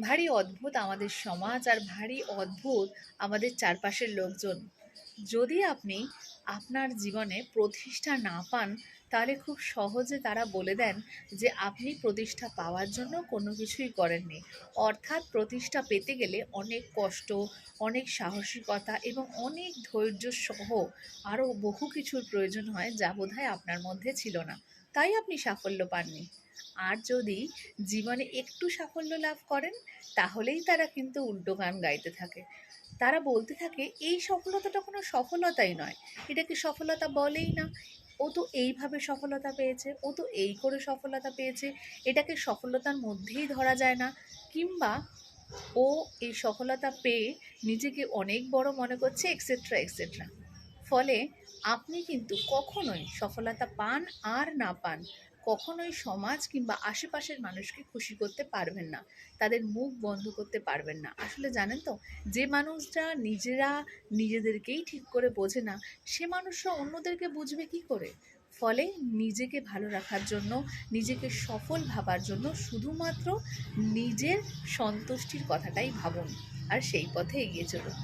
ভারী অদ্ভুত আমাদের সমাজ আর ভারী অদ্ভুত আমাদের চারপাশের লোকজন। যদি আপনি আপনার জীবনে প্রতিষ্ঠা না পান তাহলে খুব সহজে তারা বলে দেন যে, আপনি প্রতিষ্ঠা পাওয়ার জন্য কোনো কিছুই করেননি। অর্থাৎ প্রতিষ্ঠা পেতে গেলে অনেক কষ্ট, অনেক সাহসিকতা এবং অনেক ধৈর্য সহ আরও বহু কিছুর প্রয়োজন হয় যা বোধহয় আপনার মধ্যে ছিল না। তাই আপনি সাফল্য পাননি। আর যদি জীবনে একটু সাফল্য লাভ করেন, তাহলেই তারা কিন্তু উল্টো গান গাইতে থাকে। তারা বলতে থাকে, এই সফলতাটা কোনো সফলতাই নয়। এটাকে সফলতা বলেই না? ও তো এইভাবে সফলতা পেয়েছে, ও তো এই করে সফলতা পেয়েছে, এটাকে সফলতার মধ্যেই ধরা যায় না। কিংবা ও এই সফলতা পেয়ে নিজেকে অনেক বড় মনে করছে এক্সেট্রা এক্সেট্রা ফলে আপনি কিন্তু কখনোই সফলতা পান আর না পান কখনোই সমাজ কিংবা আশেপাশের মানুষকে খুশি করতে পারবেন না। তাদের মুখ বন্ধ করতে পারবেন না। আসলে জানেন তো, যে মানুষরা নিজেরা নিজেদেরকেই ঠিক করে বোঝে না, সে মানুষরা অন্যদেরকে বুঝবে কি করে? ফলে নিজেকে ভালো রাখার জন্য, নিজেকে সফল ভাবার জন্য শুধুমাত্র নিজের সন্তুষ্টির কথাটাই ভাবুন, আর সেই পথে এগিয়ে চলুন।